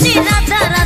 খুশি রাধা